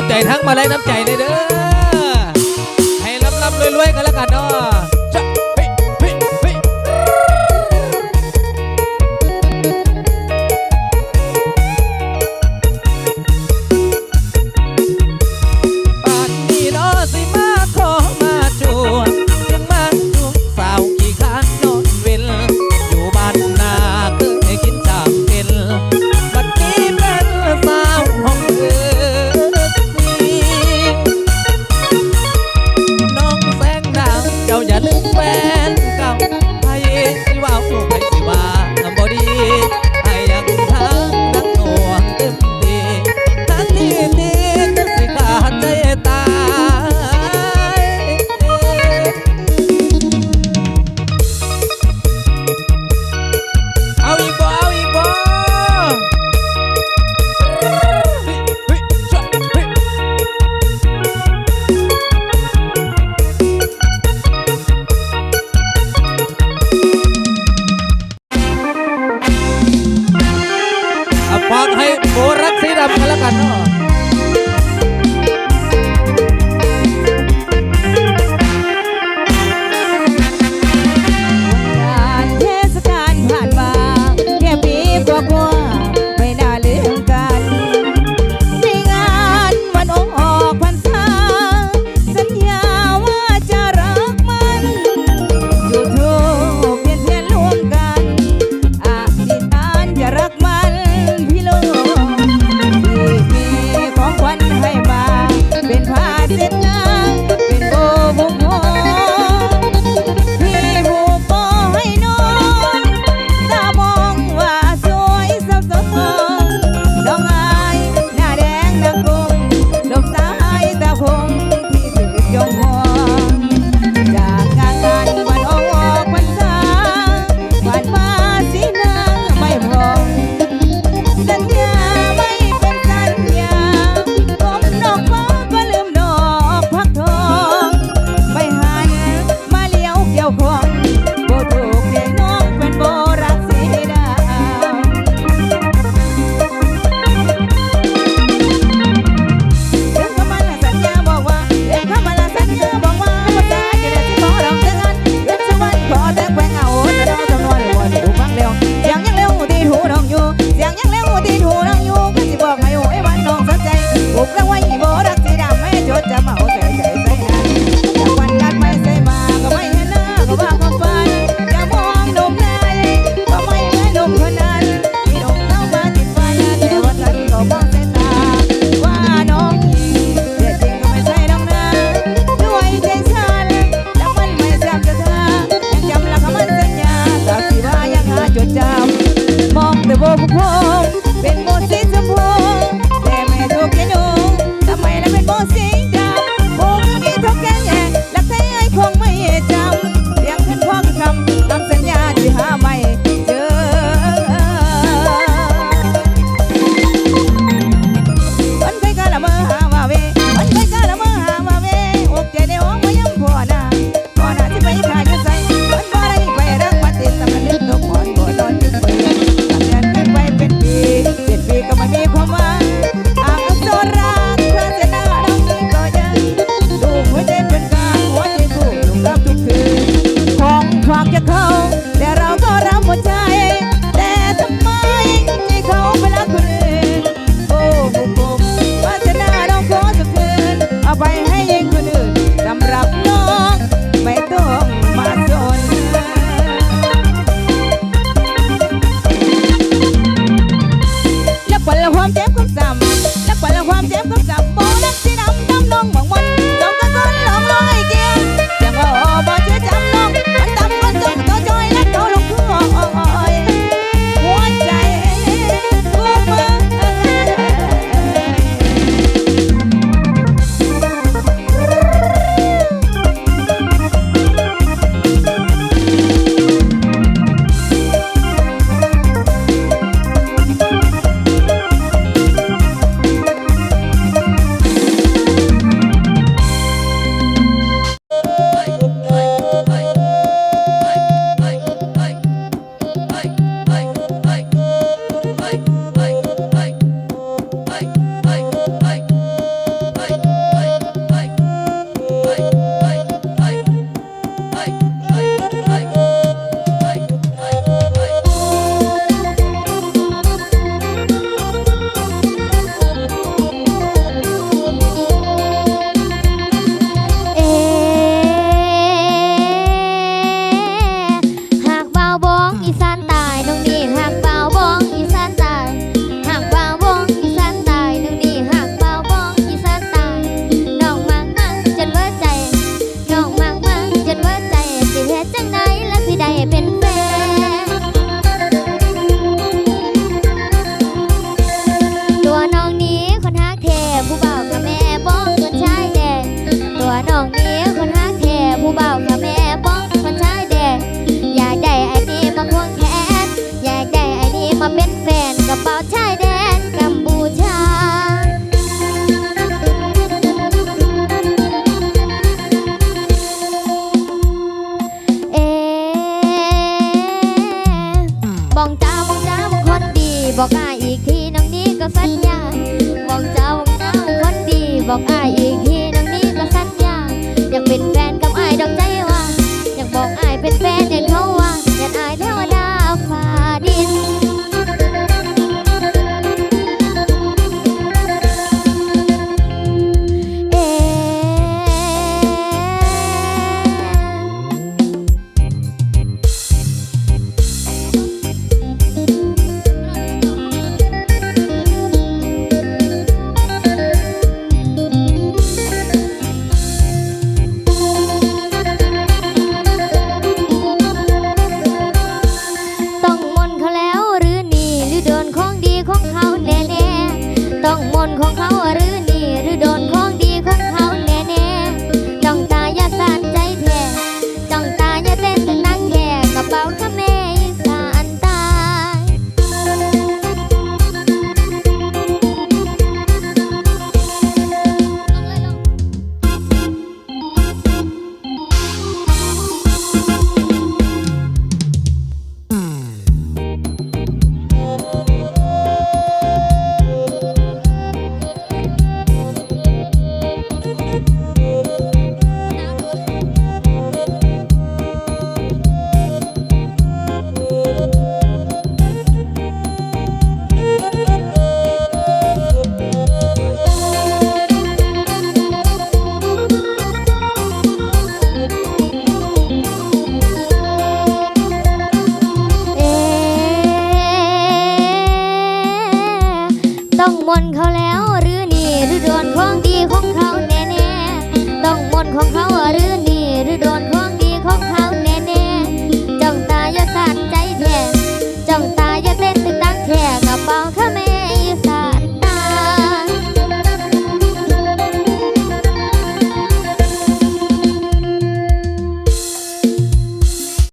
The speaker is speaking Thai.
ขอบใจทั้งมาแรงน้ำใจเลยเด้อ the book. เป็นแฟนกระเป๋าชายแดนกัมพูชา เอ๋บองจ้าบองจ้าบองคนดี บอกอายอีกทีน้องนี้ก็สัญญาบองจ้าบองจ้าบองคนดี บอกอายือนหรือโดนของดีของเขา